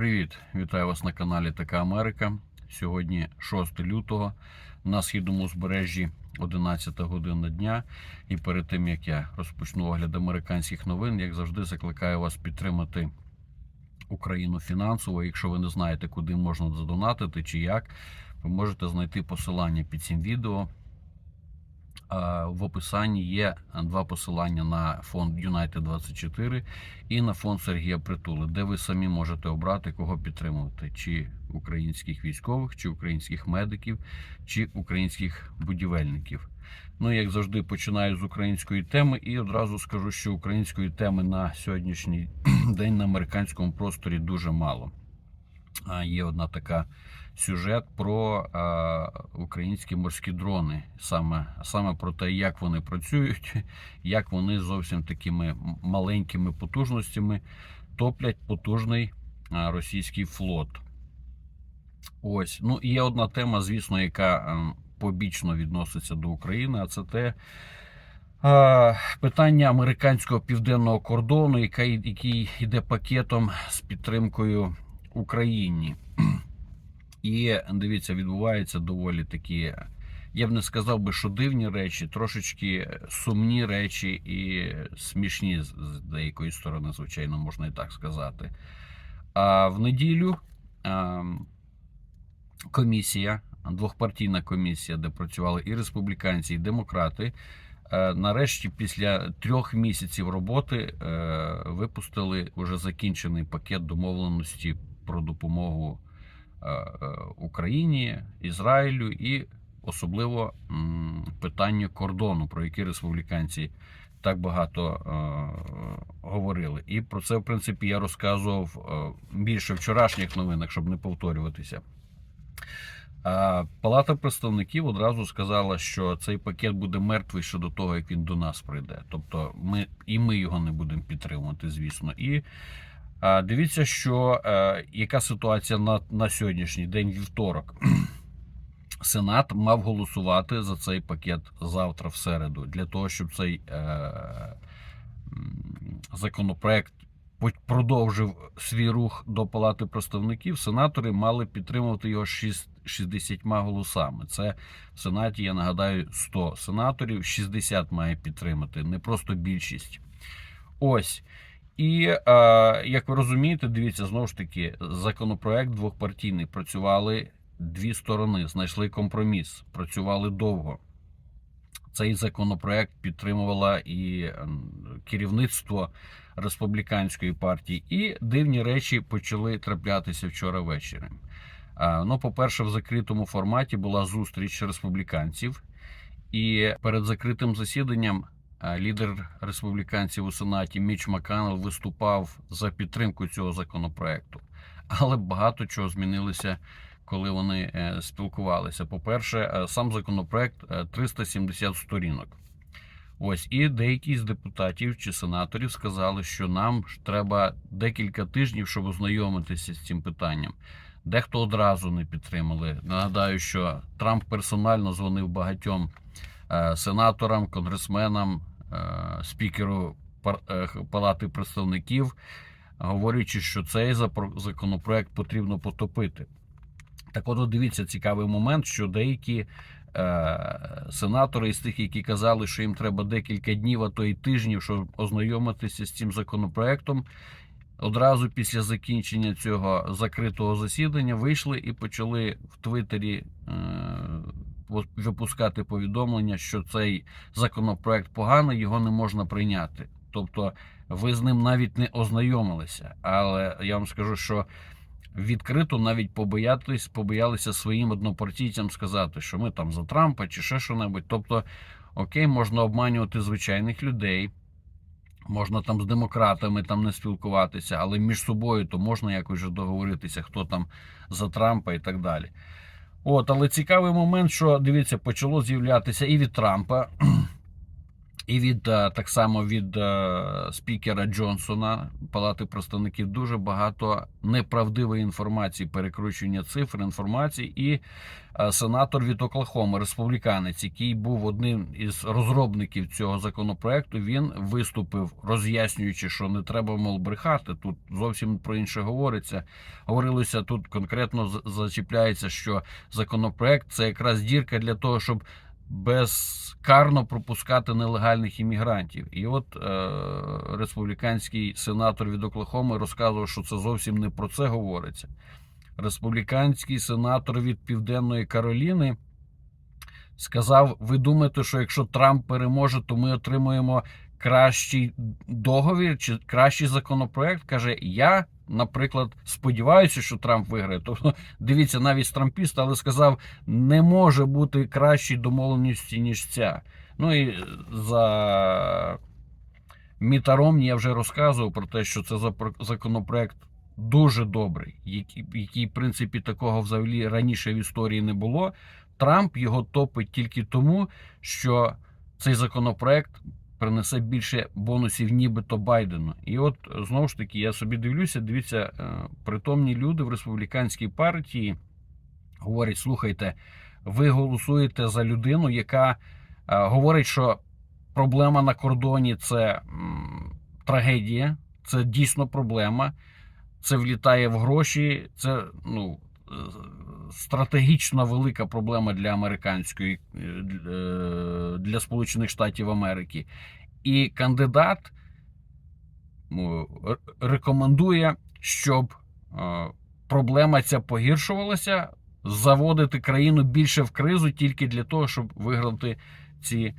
Привіт! Вітаю вас на каналі Така Америка. Сьогодні 6 лютого на східному узбережжі 11 година дня. І перед тим як я розпочну огляд американських новин, як завжди, закликаю вас підтримати Україну фінансово. Якщо ви не знаєте, куди можна задонатити чи як, ви можете знайти посилання під цим відео. А, В описанні є два посилання на фонд United 24 і на фонд Сергія Притули, де ви самі можете обрати, кого підтримувати: чи українських військових, чи українських медиків, чи українських будівельників. Ну, як завжди, починаю з української теми, і одразу скажу, що української теми на сьогоднішній день на американському просторі дуже мало. Є одна така сюжет про а, українські морські дрони, саме, саме про те, як вони працюють, як вони зовсім такими маленькими потужностями топлять потужний а, російський флот. Ось. Ну, і є одна тема, звісно, яка ем, побічно відноситься до України, а це те. е, Питання американського південного кордону, яка, який йде пакетом з підтримкою Україні. І дивіться, відбуваються доволі такі, я б не сказав би, що дивні речі, трошечки сумні речі і смішні з деякої сторони, звичайно, можна і так сказати. А в неділю а, комісія, двохпартійна комісія, де працювали і республіканці, і демократи. е, Нарешті, після трьох місяців роботи, е, випустили вже закінчений пакет домовленості про допомогу Україні, Ізраїлю і особливо питанню кордону, про яке республіканці так багато е, говорили. І про це, в принципі, я розказував е, більше вчорашніх новинах, щоб не повторюватися. Палата представників одразу сказала, що цей пакет буде мертвий щодо того, як він до нас прийде. Тобто, ми і ми його не будемо підтримувати, звісно. І дивіться, що е, яка ситуація на, на сьогоднішній день вівторок. Сенат мав голосувати за цей пакет завтра, в середу, для того, щоб цей е, законопроект продовжив свій рух до Палати представників. Сенатори мали підтримувати його шість- 60 голосами. Це в Сенаті, я нагадаю, 100 сенаторів, 60 має підтримати, не просто більшість. Ось. І е, як ви розумієте, дивіться, знову ж таки, законопроект двохпартійний. Працювали дві сторони, знайшли компроміс, працювали довго. Цей законопроект підтримувала і ем, керівництво республіканської партії, і дивні речі почали траплятися вчора ввечері. Ну, по-перше, в закритому форматі була зустріч республіканців, і перед закритим засіданням лідер республіканців у сенаті Міч Маканел виступав за підтримку цього законопроекту. Але багато чого змінилося, коли вони е, спілкувалися. По-перше, е, сам законопроект е, 370 сторінок. Ось і деякі з депутатів чи сенаторів сказали, що нам треба декілька тижнів, щоб ознайомитися з цим питанням. Дехто одразу не підтримали. Нагадаю, що Трамп персонально дзвонив багатьом е, сенаторам, конгресменам, е, спікеру пар- е, Палати представників, говорячи, що цей законопроект потрібно потопити. Так от, дивіться, цікавий момент, що деякі е, сенатори із тих, які казали, що їм треба декілька днів, а то й тижнів, щоб ознайомитися з цим законопроектом, одразу після закінчення цього закритого засідання вийшли і почали в Твіттері е, випускати повідомлення, що цей законопроект поганий, його не можна прийняти. Тобто ви з ним навіть не ознайомилися. Але я вам скажу, що відкрито навіть побоятись, побоялися своїм однопартійцям сказати, що ми там за Трампа чи ще що-небудь. Тобто, окей, можна обманювати звичайних людей. Можна там з демократами там не спілкуватися, але між собою то можна якось договоритися, хто там за Трампа і так далі. От, але цікавий момент, що дивіться, почало з'являтися і від Трампа І від е, так само від е, спікера Джонсона Палати представників дуже багато неправдивої інформації, перекручення цифр інформації. І е, сенатор від Оклахоми, республіканець, який був одним із розробників цього законопроекту, він виступив, роз'яснюючи, що не треба мов брехати. Тут зовсім про інше говориться. Говорилося тут конкретно зачіпляється, що законопроект це якраз дірка для того, щоб безкарно пропускати нелегальних іммігрантів. І от е, республіканський сенатор від Оклахоми розказував, що це зовсім не про це говориться. Республіканський сенатор від Південної Кароліни сказав: ви думаєте, що якщо Трамп переможе, то ми отримуємо кращий договір чи кращий законопроект? каже, я. Наприклад, сподіваюся, що Трамп виграє. Тобто, дивіться, навіть трампіст, але сказав, не може бути кращої домовленості, ніж ця. Ну і за Мітаромні я вже розказував про те, що це законопроект дуже добрий, який, який, в принципі, такого взагалі раніше в історії не було. Трамп його топить тільки тому, що цей законопроект принесе більше бонусів, нібито Байдену. І от знову ж таки, я собі дивлюся, дивіться, е, притомні люди в республіканській партії говорять: слухайте, ви голосуєте за людину, яка е, говорить, що проблема на кордоні це трагедія, це дійсно проблема. Це влітає в гроші, це ну, стратегічно велика проблема для американської е, е, для Сполучених Штатів Америки. І кандидат ну, рекомендує, щоб е, проблема ця погіршувалася, заводити країну більше в кризу тільки для того, щоб виграти ці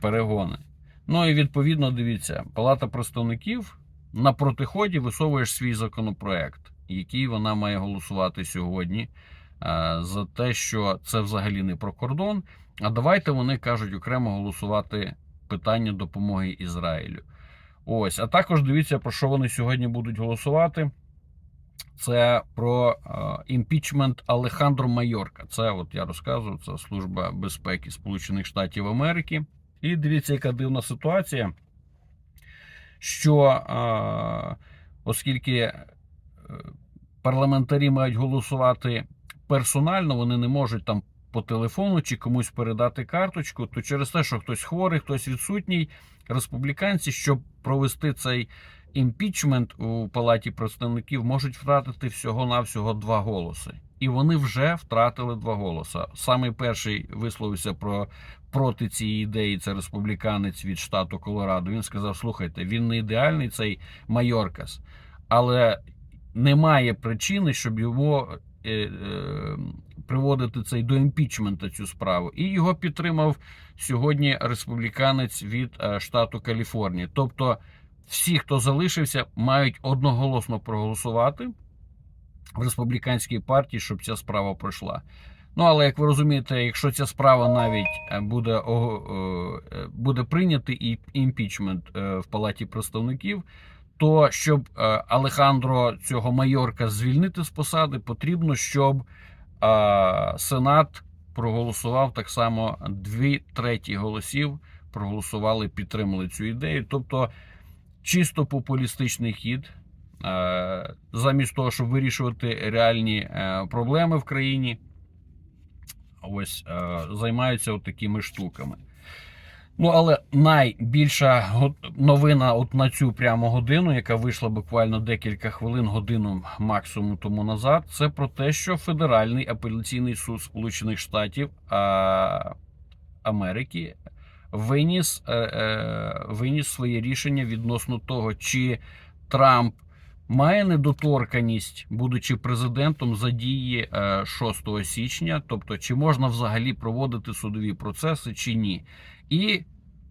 перегони. Ну і відповідно, дивіться, Палата представників на протиході висовуєш свій законопроект, який вона має голосувати сьогодні. Е, За те, що це взагалі не про кордон. А давайте вони кажуть окремо голосувати питання допомоги Ізраїлю. Ось, а також дивіться, про що вони сьогодні будуть голосувати. Це про е, імпічмент Алехандро Майорка. Це, от я розказував, це Служба безпеки Сполучених Штатів Америки. І дивіться, яка дивна ситуація, що е, оскільки парламентарі мають голосувати персонально, вони не можуть там по телефону чи комусь передати карточку, то через те, що хтось хворий, хтось відсутній, республіканці, щоб провести цей імпічмент у палаті представників, можуть втратити всього-навсього два голоси. І вони вже втратили два голоса. Самий перший висловився про проти цієї ідеї. Це республіканець від штату Колорадо. Він сказав: слухайте, він не ідеальний цей Майоркас, але немає причини, щоб його приводити цей до імпічмента цю справу. І його підтримав сьогодні республіканець від е, штату Каліфорнія. Тобто, всі, хто залишився, мають одноголосно проголосувати в республіканській партії, щоб ця справа пройшла. Ну, але як ви розумієте, якщо ця справа навіть е, буде, е, буде прийнятий і імпічмент е, в палаті представників, то щоб е, Алехандро цього майорка звільнити з посади, потрібно, щоб е, Сенат проголосував так само дві треті голосів, проголосували, підтримали цю ідею. Тобто чисто популістичний хід. Е, Замість того, щоб вирішувати реальні проблеми в країні, ось займаються от такими штуками. Ну, але найбільша новина от на цю прямо годину, яка вийшла буквально декілька хвилин, годину максимум тому назад, це про те, що Федеральний апеляційний суд Сполучених Штатів Америки виніс, е, е, виніс своє рішення відносно того, чи Трамп має недоторканість, будучи президентом за дії е, 6 січня, тобто чи можна взагалі проводити судові процеси, чи ні. І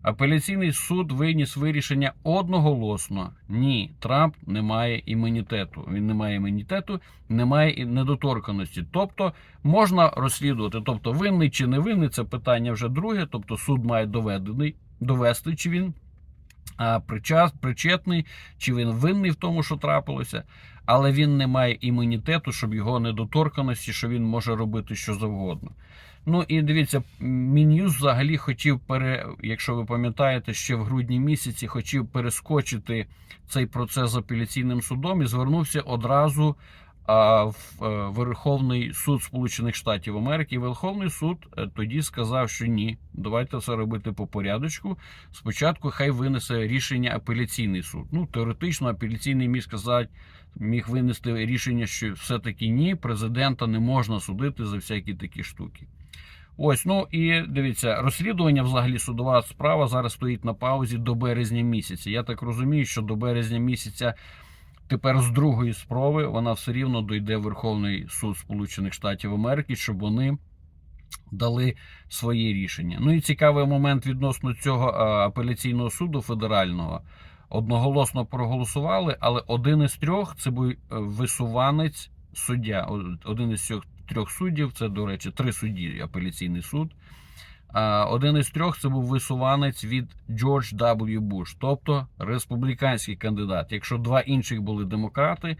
апеляційний суд виніс вирішення одноголосно: ні, Трамп не має імунітету. Він не має імунітету, не має недоторканості. Тобто можна розслідувати. Тобто, винний чи не винний, це питання вже друге. Тобто, суд має доведений довести, чи він причас, причетний, чи він винний в тому, що трапилося, але він не має імунітету, щоб його недоторканості, що він може робити що завгодно. Ну і дивіться, Мін'юз взагалі хотів пере, якщо ви пам'ятаєте, ще в грудні місяці хотів перескочити цей процес з апеляційним судом і звернувся одразу а, в е, Верховний суд Сполучених Штатів Америки. Верховний суд е, тоді сказав, що ні, давайте все робити по порядочку. Спочатку хай винесе рішення апеляційний суд. Ну теоретично апеляційний міг сказати, міг винести рішення, що все-таки ні, президента не можна судити за всякі такі штуки. Ось, ну і дивіться, розслідування, взагалі, судова справа зараз стоїть на паузі до березня місяця. Я так розумію, що до березня місяця тепер з другої спроби вона все рівно дойде в Верховний суд Сполучених Штатів Америки, щоб вони дали своє рішення. Ну і цікавий момент відносно цього апеляційного суду федерального. Одноголосно проголосували, але один із трьох це був е, висуванець суддя. Один із трьох суддів, це, до речі, три судді апеляційний суд. Один із трьох це був висуванець від Джордж W. Буш, тобто республіканський кандидат. Якщо два інших були демократи,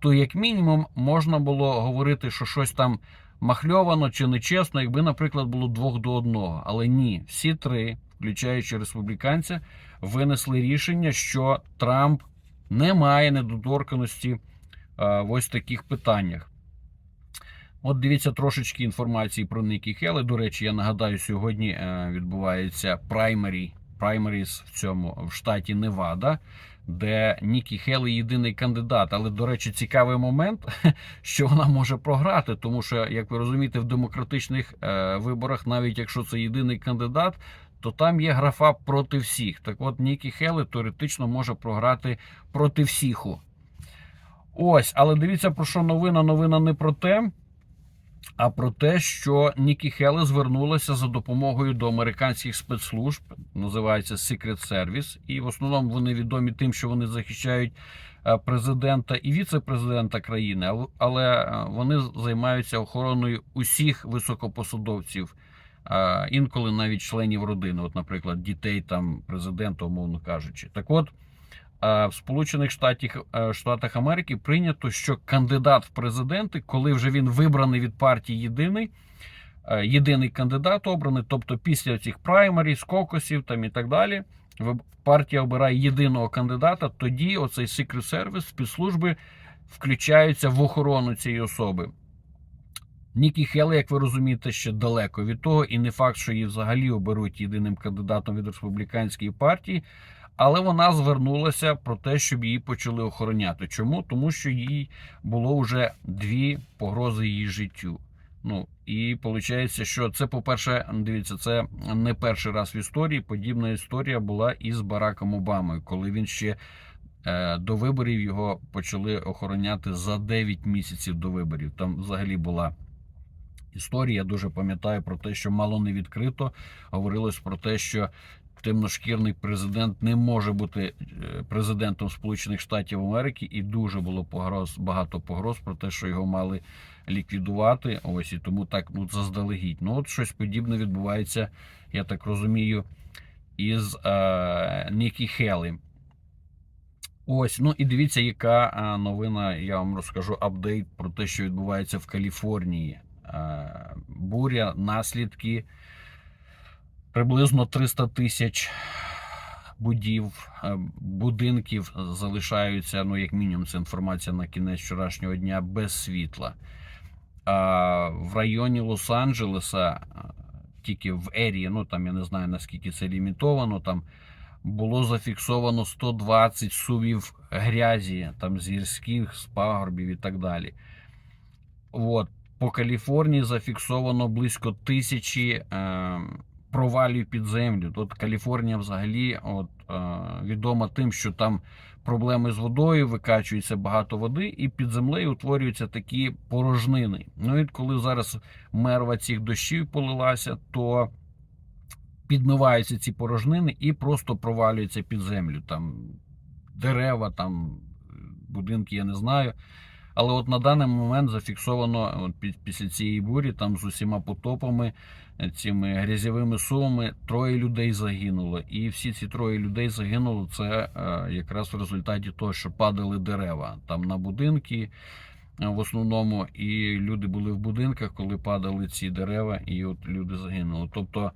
то як мінімум можна було говорити, що щось там махльовано чи нечесно, якби, наприклад, було двох до одного. Але ні, всі три, включаючи республіканця, винесли рішення, що Трамп не має недоторканості в ось таких питаннях. От дивіться трошечки інформації про Нікі Хелли. До речі, я нагадаю, сьогодні е, відбувається праймері, праймеріс в цьому в штаті Невада, де Нікі Хелли єдиний кандидат. Але, до речі, цікавий момент, що вона може програти, тому що, як ви розумієте, в демократичних е, виборах, навіть якщо це єдиний кандидат, то там є графа проти всіх. Так от Нікі Хелли теоретично може програти проти всіху. Ось, але дивіться про що новина. Новина не про те, а про те, що Нікі Хелли звернулася за допомогою до американських спецслужб, називається Secret Service, і в основному вони відомі тим, що вони захищають е, президента і віце-президента країни, але е, вони займаються охороною усіх високопосадовців, е, інколи навіть членів родини, от, наприклад, дітей там президента, умовно кажучи. Так от. Е, В Сполучених Штатах, е, Штатах Америки прийнято, що кандидат в президенти, коли вже він вибраний від партії єдиний, е, єдиний кандидат обраний, тобто після цих праймарів, кокосів там і так далі, партія обирає єдиного кандидата, тоді оцей Secret Service, спецслужби включаються в охорону цієї особи. Нікі Хелли, як ви розумієте, ще далеко від того, і не факт, що її взагалі оберуть єдиним кандидатом від республіканської партії. Але вона звернулася про те, щоб її почали охороняти. Чому? Тому що їй було вже дві погрози її життю. Ну і виходить, що це, по-перше, дивіться, це не перший раз в історії. Подібна історія була із Бараком Обамою, коли він ще е, до виборів його почали охороняти за 9 місяців до виборів. Там взагалі була історія. Я дуже пам'ятаю про те, що мало не відкрито говорилось про те, що темношкірний президент не може бути е, президентом Сполучених Штатів Америки, і дуже було погроз, багато погроз про те, що його мали ліквідувати. Ось і тому так ну заздалегідь. Ну от щось подібне відбувається, я так розумію, із е, Нікі Хелли. Ось, ну і дивіться, яка е, новина. Я вам розкажу апдейт про те, що відбувається в Каліфорнії. Е, буря, наслідки приблизно 300 тисяч будів, е, будинків залишаються, ну, як мінімум, це інформація на кінець вчорашнього дня без світла. А в районі Лос-Анджелеса, е, тільки в Ерії, ну там я не знаю наскільки це лімітовано, там було зафіксовано 120 сувів грязі, там з гірських, з пагорбів і так далі. От. По Каліфорнії зафіксовано близько тисячі е, провалів під землю. От Каліфорнія взагалі от, е, відома тим, що там проблеми з водою, викачується багато води, і під землею утворюються такі порожнини. Ну і коли зараз мерва цих дощів полилася, то підмиваються ці порожнини і просто провалюються під землю. Там дерева, там будинки, я не знаю. Але от на даний момент зафіксовано от пі- після цієї бурі, там з усіма потопами, е, цими грязьовими сумами, троє людей загинуло. І всі ці троє людей загинуло це е, якраз в результаті того, що падали дерева там на будинки. е, в основному, і люди були в будинках, коли падали ці дерева, і от люди загинули. Тобто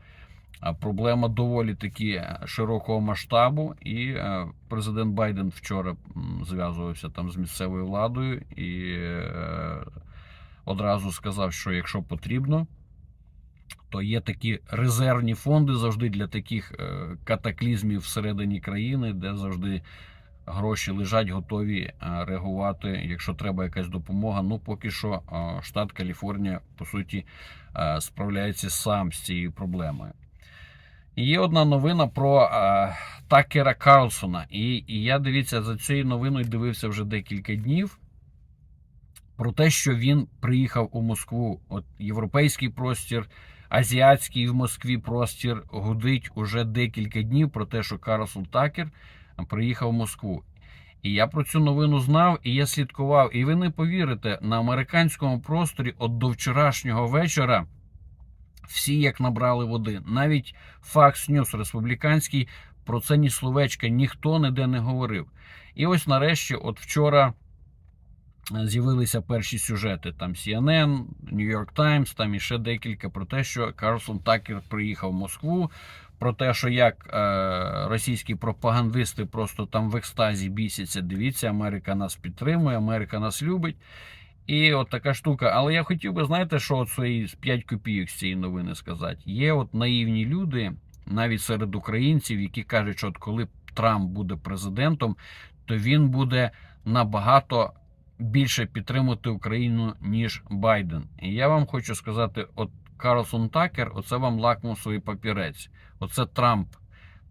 проблема доволі таки е, широкого масштабу, і е, президент Байден вчора зв'язувався там з місцевою владою і е, одразу сказав, що якщо потрібно, то є такі резервні фонди завжди для таких е, катаклізмів всередині країни, де завжди гроші лежать, готові е, реагувати, якщо треба якась допомога. Ну, поки що е, штат Каліфорнія, по суті, е, справляється сам з цією проблемою. Є одна новина про е, Такера Карлсона. І, і я дивіться за цією новиною дивився вже декілька днів. Про те, що він приїхав у Москву. От європейський простір, азіатський в Москві простір гудить уже декілька днів про те, що Карлсон Такер приїхав в Москву. І я про цю новину знав, і я слідкував. І ви не повірите, на американському просторі от до вчорашнього вечора всі як набрали води. Навіть Fox News республіканський про це ні словечка ніхто ніде не говорив. І ось нарешті, от вчора е, з'явилися перші сюжети. Там CNN, New York Times, там іще декілька про те, що Карлсон Такер приїхав в Москву. Про те, що як е, російські пропагандисти просто там в екстазі бісяться, дивіться, Америка нас підтримує, Америка нас любить. І от така штука. Але я хотів би, знаєте, що от свої 5 копійок з цієї новини сказати. Є от наївні люди, навіть серед українців, які кажуть, що от коли Трамп буде президентом, то він буде набагато більше підтримувати Україну, ніж Байден. І я вам хочу сказати: от Карлсон Такер, оце вам лакмусовий папірець. Оце Трамп.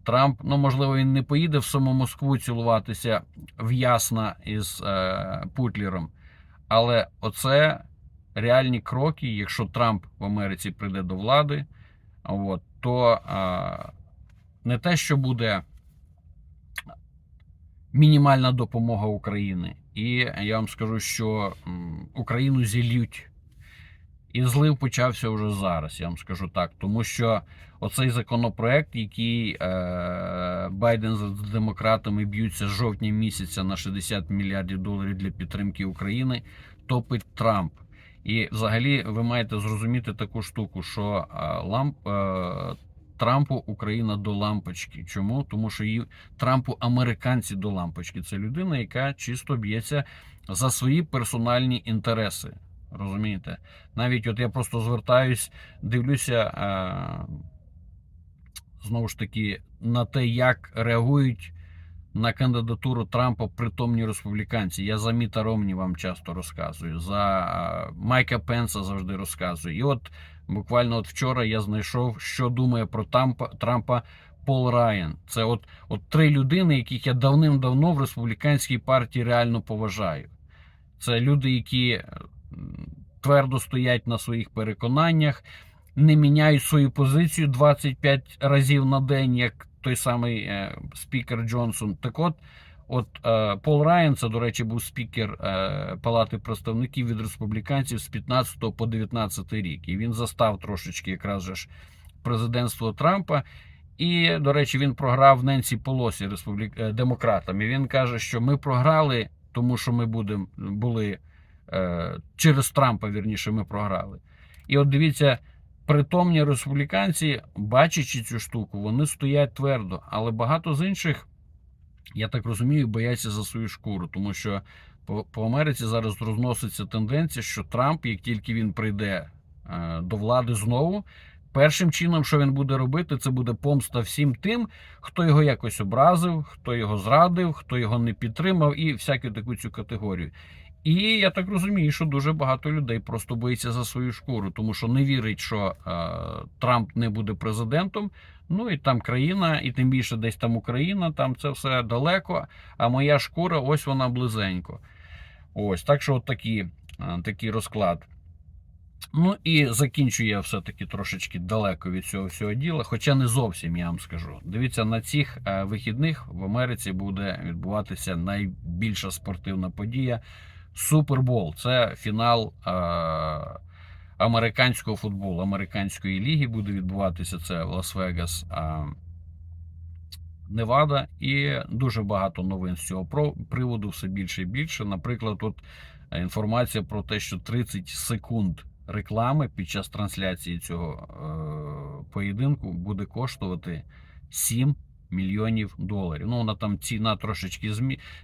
Трамп, ну можливо, він не поїде в саму Москву цілуватися в ясна із е, Путлером. Але оце реальні кроки. Якщо Трамп в Америці прийде до влади, от, то а, не те, що буде мінімальна допомога України. І я вам скажу, що Україну зілють. І злив почався вже зараз, я вам скажу так. Тому що оцей законопроект, який е, Байден з демократами б'ються з жовтня місяця на 60 мільярдів доларів для підтримки України, топить Трамп. І взагалі ви маєте зрозуміти таку штуку, що е, ламп, е, Трампу Україна до лампочки. Чому? Тому що її Трампу американці до лампочки. Це людина, яка чисто б'ється за свої персональні інтереси. Розумієте? Навіть от я просто звертаюсь, дивлюся е, знову ж таки на те, як реагують на кандидатуру Трампа притомні республіканці. Я за Міта Ромні вам часто розказую, за е, Майка Пенса завжди розказую. І от буквально от вчора я знайшов, що думає про Трампа, Трампа Пол Райан. Це от, от три людини, яких я давним-давно в республіканській партії реально поважаю. Це люди, які твердо стоять на своїх переконаннях, не міняють свою позицію 25 разів на день, як той самий е, спікер Джонсон. Так от, от е, Пол Райан, це, до речі, був спікер е, Палати представників від республіканців з 15 по 19 рік. І він застав трошечки якраз же ж президентство Трампа. І, до речі, він програв Ненсі Полосі республік... демократам. І він каже, що ми програли, тому що ми будем, були через Трампа, вірніше, ми програли. І от дивіться, притомні республіканці, бачачи цю штуку, вони стоять твердо. Але багато з інших, я так розумію, бояться за свою шкуру, тому що по, Америці зараз розноситься тенденція, що Трамп, як тільки він прийде е, до влади знову, першим чином, що він буде робити, це буде помста всім тим, хто його якось образив, хто його зрадив, хто його не підтримав, і всяку таку цю категорію. І я так розумію, що дуже багато людей просто боїться за свою шкуру, тому що не вірить, що е, Трамп не буде президентом. Ну і там країна, і тим більше десь там Україна, там це все далеко. А моя шкура, ось вона близенько. Ось так що от такі, е, такий розклад. Ну і закінчую я все-таки трошечки далеко від цього всього діла, хоча не зовсім я вам скажу. Дивіться, на цих е, вихідних в Америці буде відбуватися найбільша спортивна подія Супербол. Це фінал е, американського футболу, американської ліги. Буде відбуватися це Лас-Вегас. Е, Невада, і дуже багато новин з цього приводу, все більше і більше. Наприклад, от е, інформація про те, що 30 секунд реклами під час трансляції цього е, поєдинку буде коштувати 7 мільйонів доларів. Ну, вона там ціна трошечки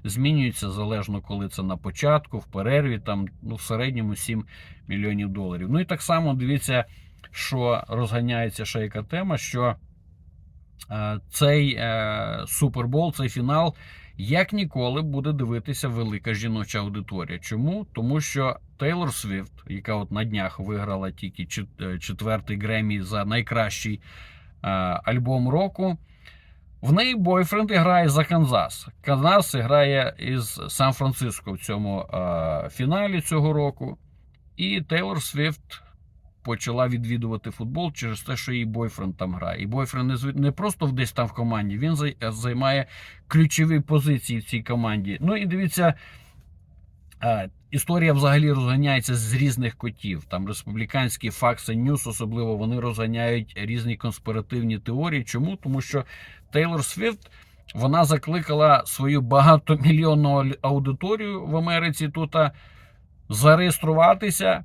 змінюється залежно, коли це на початку, в перерві, там ну, в середньому 7 мільйонів доларів. Ну і так само дивіться, що розганяється ще яка тема, що е, цей е, супербол, цей фінал, як ніколи буде дивитися велика жіноча аудиторія. Чому? Тому що Тейлор Свіфт, яка от на днях виграла тільки е, четвертий Гремі за найкращий е, альбом року. В неї бойфренд грає за Канзас. Канзас грає із Сан-Франциско в цьому е, фіналі цього року. І Тейлор Свіфт почала відвідувати футбол через те, що її бойфренд там грає. І бойфренд не, не просто десь там в команді, він займає ключові позиції в цій команді. Ну і дивіться. е, Історія взагалі розганяється з різних котів. Там республіканські Fox News, особливо вони розганяють різні конспіративні теорії. Чому? Тому що Тейлор Свіфт вона закликала свою багатомільйонну аудиторію в Америці тут зареєструватися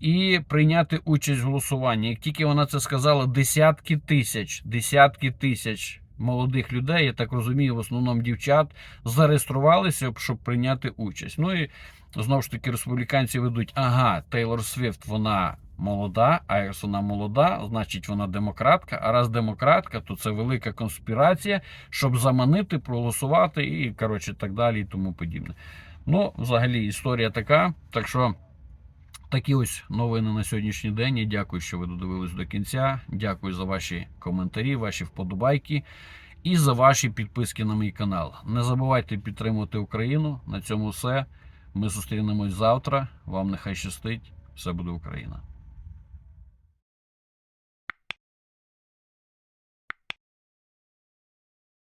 і прийняти участь в голосуванні. Як тільки вона це сказала, десятки тисяч, десятки тисяч молодих людей, я так розумію, в основному дівчат, зареєструвалися, щоб прийняти участь. Ну і знову ж таки республіканці ведуть: ага, Тейлор Свіфт, вона молода, а якщо вона молода, значить вона демократка. А раз демократка, то це велика конспірація, щоб заманити, проголосувати і коротше так далі, і тому подібне. Ну, взагалі, історія така. Так що. Такі ось новини на сьогоднішній день. Я дякую, що ви додивились до кінця. Дякую за ваші коментарі, ваші вподобайки і за ваші підписки на мій канал. Не забувайте підтримувати Україну. На цьому все. Ми зустрінемось завтра. Вам нехай щастить. Все буде Україна.